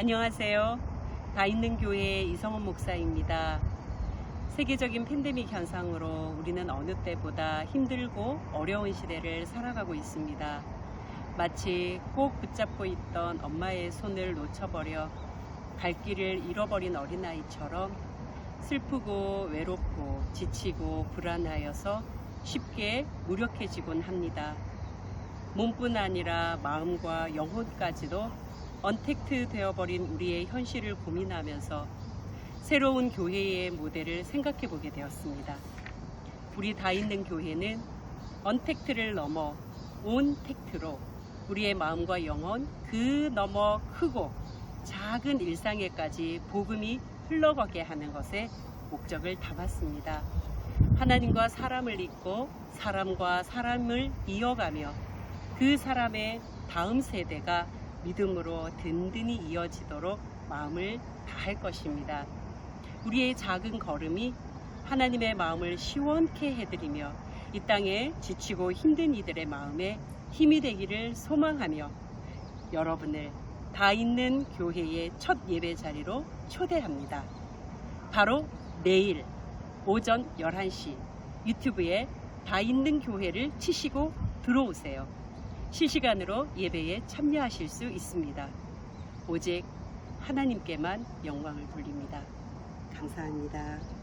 안녕하세요. 다 있는 교회 이성원 목사입니다. 세계적인 팬데믹 현상으로 우리는 어느 때보다 힘들고 어려운 시대를 살아가고 있습니다. 마치 꼭 붙잡고 있던 엄마의 손을 놓쳐버려 갈 길을 잃어버린 어린아이처럼 슬프고 외롭고 지치고 불안하여서 쉽게 무력해지곤 합니다. 몸뿐 아니라 마음과 영혼까지도 언택트 되어버린 우리의 현실을 고민하면서 새로운 교회의 모델을 생각해 보게 되었습니다. 우리 다 있는 교회는 언택트를 넘어 온 택트로 우리의 마음과 영혼 그 너머 크고 작은 일상에까지 복음이 흘러가게 하는 것에 목적을 담았습니다. 하나님과 사람을 잇고 사람과 사람을 이어가며 그 사람의 다음 세대가 믿음으로 든든히 이어지도록 마음을 다할 것입니다. 우리의 작은 걸음이 하나님의 마음을 시원케 해드리며 이 땅에 지치고 힘든 이들의 마음에 힘이 되기를 소망하며 여러분을 다 있는 교회의 첫 예배 자리로 초대합니다. 바로 내일 오전 11시 유튜브에 다 있는 교회를 치시고 들어오세요. 실시간으로 예배에 참여하실 수 있습니다. 오직 하나님께만 영광을 돌립니다. 감사합니다.